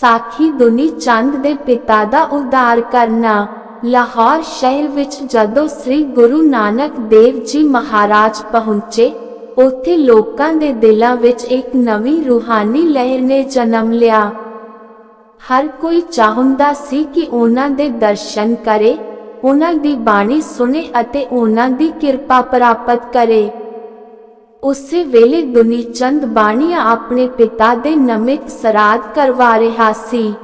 ਸਾਖੀ ਦੁਨੀ ਚੰਦ ਦੇ ਪਿਤਾ ਦਾ ਉਦਾਰ ਕਰਨਾ। ਲਾਹੌਰ ਸ਼ਹਿਰ ਵਿੱਚ ਜਦੋਂ ਸ੍ਰੀ ਗੁਰੂ ਨਾਨਕ ਦੇਵ ਜੀ ਮਹਾਰਾਜ ਪਹੁੰਚੇ, ਉੱਥੇ ਲੋਕਾਂ ਦੇ ਦਿਲਾਂ ਵਿੱਚ ਇੱਕ ਨਵੀਂ ਰੂਹਾਨੀ ਲਹਿਰ ਨੇ ਜਨਮ ਲਿਆ। ਹਰ ਕੋਈ ਚਾਹੁੰਦਾ ਸੀ ਕਿ ਉਹਨਾਂ ਦੇ ਦਰਸ਼ਨ ਕਰੇ, ਉਹਨਾਂ ਦੀ ਬਾਣੀ ਸੁਣੇ ਅਤੇ ਉਹਨਾਂ ਦੀ ਕਿਰਪਾ ਪ੍ਰਾਪਤ ਕਰੇ। ਉਸੇ ਵੇਲੇ ਦੁਨੀਚੰਦ ਬਾਣੀਆ ਆਪਣੇ ਪਿਤਾ ਦੇ ਨਮਿਤ ਸਰਾਧ ਕਰਵਾ ਰਿਹਾ ਸੀ।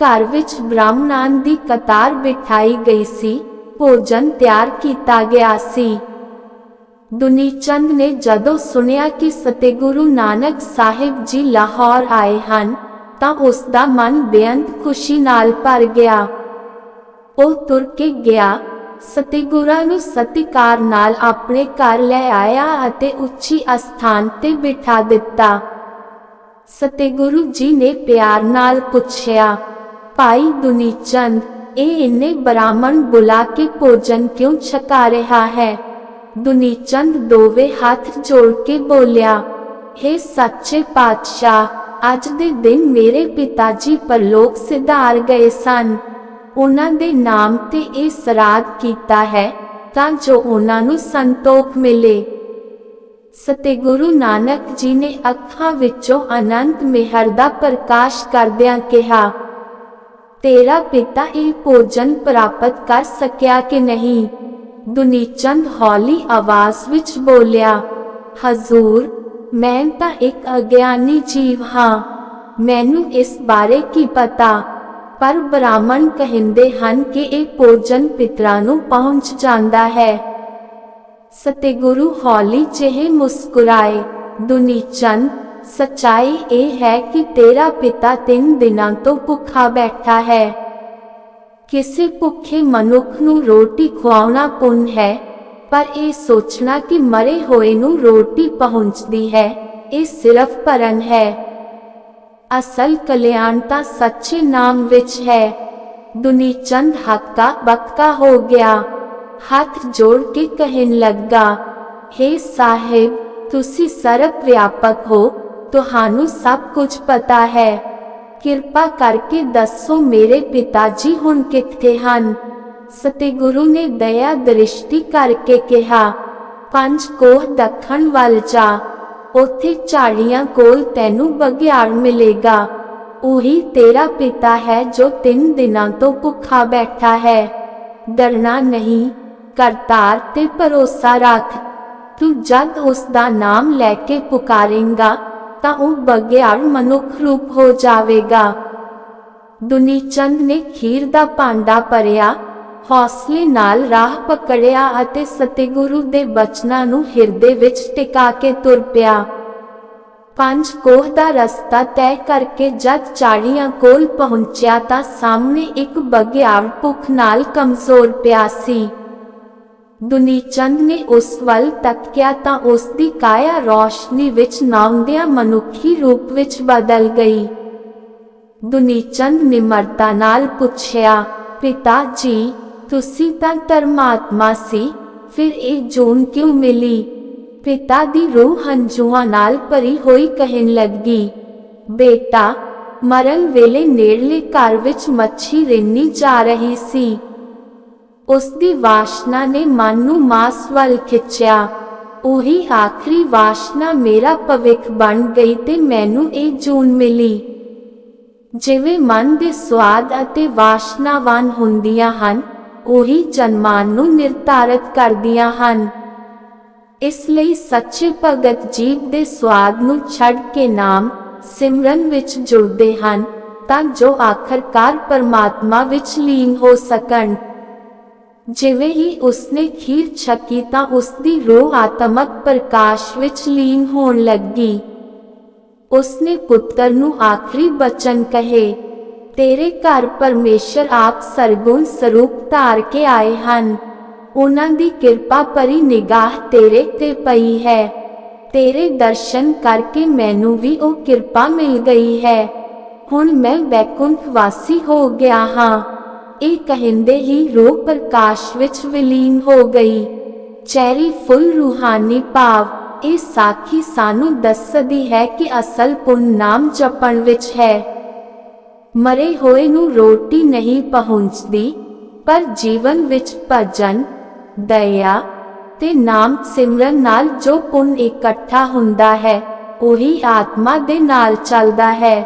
ਘਰ ਵਿੱਚ ਬ੍ਰਾਹਮਣਾਂ ਦੀ ਕਤਾਰ ਬਿਠਾਈ ਗਈ ਸੀ, ਭੋਜਨ ਤਿਆਰ ਕੀਤਾ ਗਿਆ ਸੀ। ਦੁਨੀ ਚੰਦ ਨੇ ਜਦੋਂ ਸੁਣਿਆ ਕਿ ਸਤਿਗੁਰੂ ਨਾਨਕ ਸਾਹਿਬ ਜੀ ਲਾਹੌਰ ਆਏ ਹਨ, ਤਾਂ ਉਸ ਦਾ ਮਨ ਬੇਅੰਤ ਖੁਸ਼ੀ ਨਾਲ ਭਰ ਗਿਆ। ਉਹ ਤੁਰ ਕੇ ਗਿਆ। ਸਤਿਗੁਰਾਂ ਨੂੰ ਸਤਿਕਾਰ ਨਾਲ ਆਪਣੇ ਘਰ ਲੈ ਆਇਆ ਅਤੇ ਉੱਚੀ ਅਸਥਾਨ ਤੇ ਬਿਠਾ ਦਿੱਤਾ। ਸਤਿਗੁਰੂ ਜੀ ਨੇ ਪਿਆਰ ਨਾਲ ਪੁੱਛਿਆ, ਭਾਈ ਦੁਨੀਚੰਦ, ਇਹ ਇੰਨੇ ਬ੍ਰਾਹਮਣ ਬੁਲਾ ਕੇ ਭੋਜਨ ਕਿਉਂ ਛਕਾ ਰਿਹਾ ਹੈ? ਦੁਨੀਚੰਦ ਦੋਵੇਂ ਹੱਥ ਜੋੜ ਕੇ ਬੋਲਿਆ हे ਸੱਚੇ ਪਾਤਸ਼ਾਹ, ਅੱਜ ਦੇ ਦਿਨ ਮੇਰੇ ਪਿਤਾ ਜੀ ਪਰਲੋਕ ਸਿਧਾਰ ਗਏ ਸਨ। ਉਹਨਾਂ ਦੇ ਨਾਮ ਤੇ ਇਹ ਸਰਾਧ ਕੀਤਾ ਹੈ ਤਾਂ ਜੋ ਉਹਨਾਂ ਨੂੰ ਸੰਤੋਖ ਮਿਲੇ। ਸਤਿਗੁਰੂ ਨਾਨਕ ਜੀ ਨੇ ਅੱਖਾਂ ਵਿੱਚੋਂ ਅਨੰਤ ਮਿਹਰ ਦਾ ਪ੍ਰਕਾਸ਼ ਕਰਦਿਆਂ ਕਿਹਾ, ਤੇਰਾ ਪਿਤਾ ਇਹ ਭੋਜਨ ਪ੍ਰਾਪਤ ਕਰ ਸਕਿਆ ਕਿ ਨਹੀਂ? ਦੁਨੀਚੰਦ ਹੌਲੀ ਆਵਾਜ਼ ਵਿੱਚ ਬੋਲਿਆ, ਹਜ਼ੂਰ, ਮੈਂ ਤਾਂ ਇੱਕ ਅਗਿਆਨੀ ਜੀਵ ਹਾਂ। ਮੈਨੂੰ ਇਸ ਬਾਰੇ ਕੀ ਪਤਾ? ਪਰ ਬ੍ਰਾਹਮਣ ਕਹਿੰਦੇ ਹਨ ਕਿ ਇਹ ਭੋਜਨ ਪਿਤਰਾਂ ਨੂੰ ਪਹੁੰਚ ਜਾਂਦਾ ਹੈ ਸਤਿਗੁਰੂ ਹੌਲੀ ਜਿਹੇ ਮੁਸਕਰਾਏ ਦੁਨੀਚੰਦ ਸਚਾਈ ਇਹ ਹੈ ਕਿ ਤੇਰਾ ਪਿਤਾ ਤਿੰਨ ਦਿਨਾਂ ਤੋਂ ਭੁੱਖਾ ਬੈਠਾ ਹੈ ਕਿਸੇ ਭੁੱਖੇ ਮਨੁੱਖ ਨੂੰ ਰੋਟੀ ਖਵਾਉਣਾ ਪੁੰਨ ਹੈ ਪਰ ਇਹ ਸੋਚਣਾ ਕਿ ਮਰੇ ਹੋਏ ਨੂੰ ਰੋਟੀ ਪਹੁੰਚਦੀ ਹੈ ਇਹ ਸਿਰਫ ਭਰਨ ਹੈ ਅਸਲ ਕਲਿਆਣ ਤਾਂ ਸੱਚੇ ਨਾਮ ਵਿੱਚ ਹੈ ਦੁਨੀਚੰਦ ਹੱਕਾ ਬੱਕਾ ਹੋ ਗਿਆ ਹੱਥ ਜੋੜ ਕੇ ਕਹਿਣ ਲੱਗਾ हे ਸਾਹਿਬ ਤੁਸੀਂ ਸਰਬ ਵਿਆਪਕ ਹੋ ਤੁਹਾਨੂੰ ਸਭ ਕੁਝ ਪਤਾ ਹੈ ਕਿਰਪਾ ਕਰਕੇ ਦੱਸੋ ਮੇਰੇ ਪਿਤਾ ਜੀ ਹੁਣ ਕਿੱਥੇ ਹਨ ਸਤਿਗੁਰੂ ਨੇ ਦਇਆ ਦ੍ਰਿਸ਼ਟੀ ਕਰਕੇ ਕਿਹਾ ਪੰਜ ਕੋਹ ਦੱਖਣ ਵੱਲ ਜਾ ਉੱਥੇ ਝਾੜੀਆਂ ਕੋਲ ਤੈਨੂੰ ਬਗਿਆੜ ਮਿਲੇਗਾ। ਉਹੀ ਤੇਰਾ ਪਿਤਾ ਹੈ ਜੋ ਤਿੰਨ ਦਿਨਾਂ ਤੋਂ ਭੁੱਖਾ ਬੈਠਾ ਹੈ। ਡਰਨਾ ਨਹੀਂ, ਕਰਤਾਰ ਤੇ ਭਰੋਸਾ ਰੱਖ। ਤੂੰ ਜਦ ਉਸ ਦਾ ਨਾਮ ਲੈ ਕੇ ਪੁਕਾਰੇਂਗਾ, ਤਾਂ ਉਹ ਬਗਿਆੜ ਮਨੁੱਖ ਰੂਪ ਹੋ ਜਾਵੇਗਾ। ਦੁਨੀ ਚੰਦ ਨੇ ਖੀਰ ਦਾ ਭਾਂਡਾ ਭਰਿਆ ਹੌਸਲੇ ਨਾਲ ਰਾਹ ਪਕੜਿਆ ਅਤੇ ਸਤਿਗੁਰੂ ਦੇ ਬਚਨਾਂ ਨੂੰ ਹਿਰਦੇ ਵਿੱਚ ਟਿਕਾ ਕੇ ਤੁਰ ਪਿਆ। ਪੰਜ ਕੋਹ ਦਾ ਰਸਤਾ ਤੈਅ ਕਰਕੇ ਜਦ ਚਾੜੀਆਂ ਕੋਲ ਪਹੁੰਚਿਆ ਤਾਂ ਸਾਹਮਣੇ ਇੱਕ ਬਗਿਆੜ ਭੁੱਖ ਨਾਲ ਕਮਜ਼ੋਰ ਪਿਆ ਸੀ। ਦੁਨੀਚੰਦ ਨੇ ਉਸ ਵੱਲ ਤੱਕਿਆ ਤਾਂ ਉਸ ਦੀ ਕਾਇਆ ਰੋਸ਼ਨੀ ਵਿੱਚ ਨਾਉਂਦਿਆਂ ਮਨੁੱਖੀ ਰੂਪ ਵਿੱਚ ਬਦਲ ਗਈ। ਦੁਨੀਚੰਦ ਨਿਮਰਤਾ ਨਾਲ ਪੁੱਛਿਆ, ਪਿਤਾ ਜੀ ਤੁਸੀਂ ਤਾਂ ਧਰਮਾਤਮਾ ਸੀ, ਫਿਰ ਇਹ ਜੂਨ ਕਿਉਂ ਮਿਲੀ? ਪਿਤਾ ਦੀ ਰੂਹ ਹੰਝੂਆਂ ਨਾਲ ਭਰੀ ਹੋਈ ਕਹਿਣ ਲੱਗੀ, ਬੇਟਾ, ਮਰਨ ਵੇਲੇ ਨੇੜਲੇ ਘਰ ਵਿੱਚ ਮੱਛੀ ਰਿੰਨੀ ਜਾ ਰਹੀ ਸੀ। ਉਸ ਦੀ ਵਾਸ਼ਨਾ ਨੇ ਮਨ ਨੂੰ ਮਾਸ ਵੱਲ ਖਿੱਚਿਆ। ਉਹੀ ਆਖਰੀ ਵਾਸ਼ਨਾ ਮੇਰਾ ਭਵਿੱਖ ਬਣ ਗਈ ਤੇ ਮੈਨੂੰ ਇਹ ਜੂਨ ਮਿਲੀ। ਜਿਵੇਂ ਮਨ ਦੇ ਸਵਾਦ ਅਤੇ ਵਾਸ਼ਨਾਵਾਨ ਹੁੰਦੀਆਂ ਹਨ ਉਹੀ ਜਨਮਾਨ ਨੂੰ ਨਿਰਧਾਰਤ ਕਰਦੀਆਂ ਹਨ। ਇਸ ਲਈ ਸੱਚੇ ਭਗਤ ਜੀਵ ਦੇ ਸਵਾਦ ਨੂੰ ਛੱਡ ਕੇ ਨਾਮ ਸਿਮਰਨ ਵਿੱਚ ਜੁੜਦੇ ਹਨ, ਤਾਂ ਜੋ ਆਖਰਕਾਰ ਪਰਮਾਤਮਾ ਵਿੱਚ ਲੀਨ ਹੋ ਸਕਣ। ਜਿਵੇਂ ਹੀ ਉਸਨੇ ਖੀਰ ਛਕੀ ਤਾਂ ਉਸਦੀ ਰੂਹ ਆਤਮਕ ਪ੍ਰਕਾਸ਼ ਵਿੱਚ ਲੀਨ ਹੋਣ ਲੱਗੀ। ਉਸਨੇ ਪੁੱਤਰ ਨੂੰ ਆਖਰੀ ਬਚਨ ਕਹੇ ਤੇਰੇ ਘਰ ਪਰਮੇਸ਼ਰ ਆਪ ਸਰਗੁਣ ਸਰੂਪ ਧਾਰ ਕੇ ਆਏ ਹਨ। ਉਹਨਾਂ ਦੀ ਕਿਰਪਾ ਭਰੀ ਨਿਗਾਹ ਤੇਰੇ ਤੇ ਪਈ ਹੈ। ਤੇਰੇ ਦਰਸ਼ਨ ਕਰਕੇ ਮੈਨੂੰ ਵੀ ਉਹ ਕਿਰਪਾ ਮਿਲ ਗਈ ਹੈ। ਹੁਣ ਮੈਂ ਵੈਕੁੰਠ ਵਾਸੀ ਹੋ ਗਿਆ ਹਾਂ। ਇਹ ਕਹਿੰਦੇ ਹੀ ਰੂਹ ਪ੍ਰਕਾਸ਼ ਵਿੱਚ ਵਿਲੀਨ ਹੋ ਗਈ। ਚੈਰੀ ਫੁੱਲ ਰੂਹਾਨੀ ਭਾਵ, ਇਹ ਸਾਖੀ ਸਾਨੂੰ ਦੱਸਦੀ ਹੈ ਕਿ ਅਸਲ ਪੁੰਨ ਨਾਮ ਜਪਣ ਵਿੱਚ ਹੈ। ਮਰੇ ਹੋਏ ਨੂੰ ਰੋਟੀ ਨਹੀਂ ਪਹੁੰਚਦੀ, ਪਰ ਜੀਵਨ ਵਿੱਚ ਭਜਨ, ਦਇਆ ਤੇ ਨਾਮ ਸਿਮਰਨ ਨਾਲ ਜੋ ਪੁੰਨ ਇਕੱਠਾ ਹੁੰਦਾ ਹੈ, ਉਹੀ ਆਤਮਾ ਦੇ ਨਾਲ ਚੱਲਦਾ ਹੈ।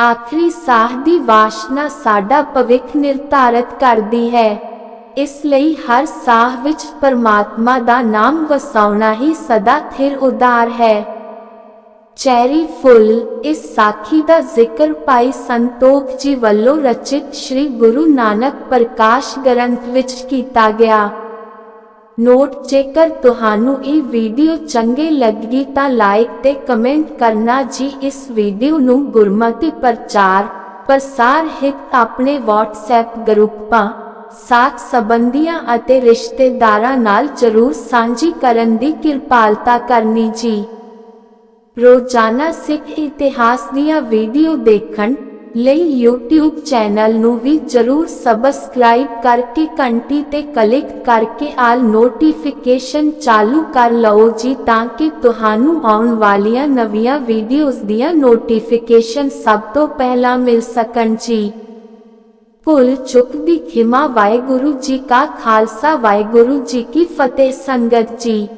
ਆਖਰੀ ਸਾਹ ਦੀ ਵਾਸ਼ਨਾ ਸਾਡਾ ਭਵਿੱਖ ਨਿਰਧਾਰਤ ਕਰਦੀ ਹੈ। ਇਸ ਲਈ ਹਰ ਸਾਹ ਵਿੱਚ ਪਰਮਾਤਮਾ ਦਾ ਨਾਮ ਵਸਾਉਣਾ ਹੀ ਸਦਾ ਥਿਰ ਉਦਾਰ ਹੈ। ਚੈਰੀ ਫੁੱਲ, ਇਸ ਸਾਖੀ ਦਾ ਜ਼ਿਕਰ ਭਾਈ ਸੰਤੋਖ ਜੀ ਵੱਲੋਂ ਰਚਿਤ ਸ੍ਰੀ ਗੁਰੂ ਨਾਨਕ ਪ੍ਰਕਾਸ਼ ਗ੍ਰੰਥ ਵਿੱਚ ਕੀਤਾ ਗਿਆ। ਨੋਟ ਜੇਕਰ ਤੁਹਾਨੂੰ ਇਹ ਵੀਡੀਓ ਚੰਗੇ ਲੱਗੀ ਤਾਂ ਲਾਈਕ ਤੇ ਕਮੈਂਟ ਕਰਨਾ ਜੀ, ਇਸ ਵੀਡੀਓ ਨੂੰ ਗੁਰਮਤਿ ਪ੍ਰਚਾਰ, ਪ੍ਰਸਾਰ ਹਿਤ ਆਪਣੇ WhatsApp ਗਰੁੱਪਾਂ ਸਾਥ ਸੰਬੰਧੀਆਂ ਅਤੇ ਰਿਸ਼ਤੇਦਾਰਾਂ ਨਾਲ ਜਰੂਰ ਸਾਂਝੀ ਕਰਨ ਦੀ ਕਿਰਪਾਲਤਾ ਕਰਨੀ ਜੀ। ਰੋਜ਼ਾਨਾ ਸਿੱਖ ਇਤਿਹਾਸ ਦੀਆਂ ਵੀਡੀਓ ਦੇਖਣ ਲਈ YouTube ਚੈਨਲ ਨੂੰ ਵੀ ਜਰੂਰ ਸਬਸਕ੍ਰਾਈਬ ਕਰਕੇ ਘੰਟੀ ਤੇ ਕਲਿੱਕ ਕਰਕੇ ਆਲ ਨੋਟੀਫਿਕੇਸ਼ਨ ਚਾਲੂ ਕਰ ਲਓ ਜੀ ਤਾਂ ਕਿ ਤੁਹਾਨੂੰ ਆਉਣ ਵਾਲੀਆਂ ਨਵੀਆਂ ਵੀਡੀਓਜ਼ ਦੀਆਂ ਨੋਟੀਫਿਕੇਸ਼ਨ ਸਭ ਤੋਂ ਪਹਿਲਾਂ ਮਿਲ ਸਕਣ ਜੀ। ਭੁੱਲ ਚੁੱਕ ਦੀ ਖਿਮਾ ਵਾਹਿਗੁਰੂ ਜੀ ਕਾ ਖਾਲਸਾ ਵਾਹਿਗੁਰੂ ਜੀ ਕੀ ਫਤਿਹ ਸੰਗਤ ਜੀ।